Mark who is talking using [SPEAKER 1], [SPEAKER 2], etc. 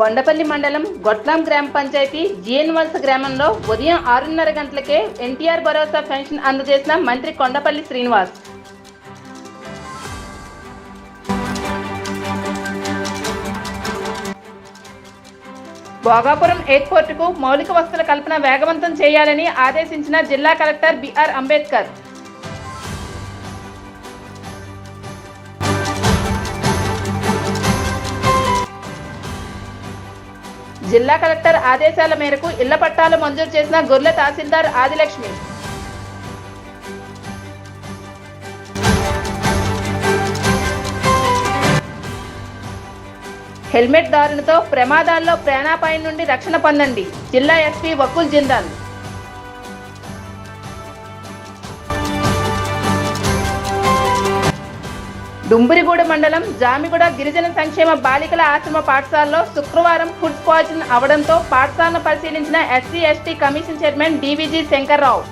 [SPEAKER 1] బొండపల్లి మండలం గొట్లాం గ్రామ పంచాయతీ జిఎన్ వలస గ్రామంలో ఉదయం ఆరున్నర గంటలకే ఎన్టీఆర్ భరోసా పెన్షన్ అందజేసిన మంత్రి కొండపల్లి శ్రీనివాస్. భోగాపురం ఎయిర్పోర్టుకు మౌలిక వసతుల కల్పన వేగవంతం చేయాలని ఆదేశించిన జిల్లా కలెక్టర్ బిఆర్ అంబేద్కర్. జిల్లా కలెక్టర్ ఆదేశాల మేరకు ఇళ్ళ పట్టాలు మంజూరు చేసిన గొర్ల తహసీల్దార్ ఆదిలక్ష్మి. హెల్మెట్ దారులతో ప్రమాదాల్లో ప్రాణాపాయం నుండి రక్షణ పొందండి. జిల్లా ఎస్పీ వకుల్ జిందాల్. డుంబురిగూడ మండలం జామిగూడ గిరిజన సంక్షేమ బాలికల ఆశ్రమ పాఠశాలలో శుక్రవారం ఫుడ్ పాయిజన్ అవడంతో పాఠశాలను పరిశీలించిన SC ST commission chairman DVG Shankar Rao.